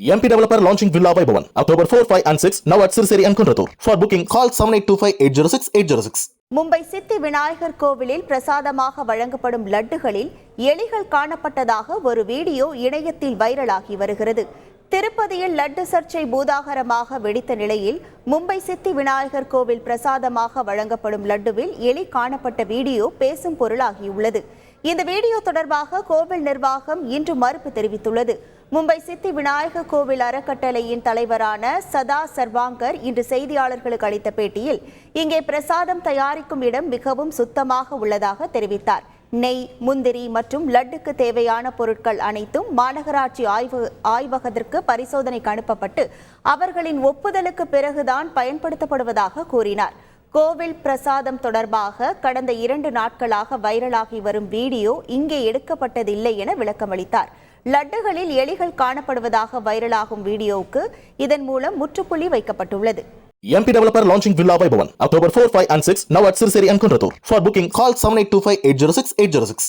MP Developer launching Villa Vaibhavan October 4, 5 and 6 now at Sirseri and Kundratur. For booking call 7825-806-806. Mumbai Siddhi Vinayagar கோவிலில் பிரசாதமாக வழங்கப்படும் லட்டுகளில் எலிகள் காணப்பட்டதாக ஒரு வீடியோ இணையத்தில் வைரலாகி வருகிறது திருப்பதியில் லட்டு சர்ச்சை பூதாகரமாக வெடித்த நிலையில் மும்பை சித்தி விநாயகர் கோவில் பிரசாதமாக வழங்கப்படும் லட்டுவில் எலி காணப்பட்ட வீடியோ பேசும் பொருளாகியுள்ளது இந்த வீடியோ தொடர்பாக கோவில் நிர்வாகம் இன்று மறுப்பு தெரிவித்துள்ளது மும்பை சித்தி விநாயகர் கோவில் அறக்கட்டளையின் தலைவரான சதா சர்வாங்கர் இன்று செய்தியாளர்களுக்கு அளித்த பேட்டியில் இங்கே பிரசாதம் தயாரிக்கும் இடம் மிகவும் சுத்தமாக உள்ளதாக தெரிவித்தார். நெய் முந்திரி மற்றும் லட்டுக்கு தேவையான பொருட்கள் அனைத்தும் மாநகராட்சி ஆய்வு ஆய்வகத்திற்கு பரிசோதனைக்கு அனுப்பப்பட்டு அவர்களின் ஒப்புதலுக்கு பிறகுதான் பயன்படுத்தப்படுவதாக கூறினார். கோவில் பிரசாதம் தொடர்பாக கடந்த இரண்டு நாட்களாக வைரலாகி வரும் வீடியோ இங்கே எடுக்கப்பட்டதில்லை என விளக்கமளித்தார். லட்டுகளில் எலிகள் காணப்படுவதாக வைரலாகும் வீடியோவுக்கு இதன் மூலம் முற்றுப்புள்ளி வைக்கப்பட்டுள்ளது MP Developer launching Villa Vaibhavan October 4, 5 and 6 now at Sirseri and Kunratur. For booking call 7825-806-806.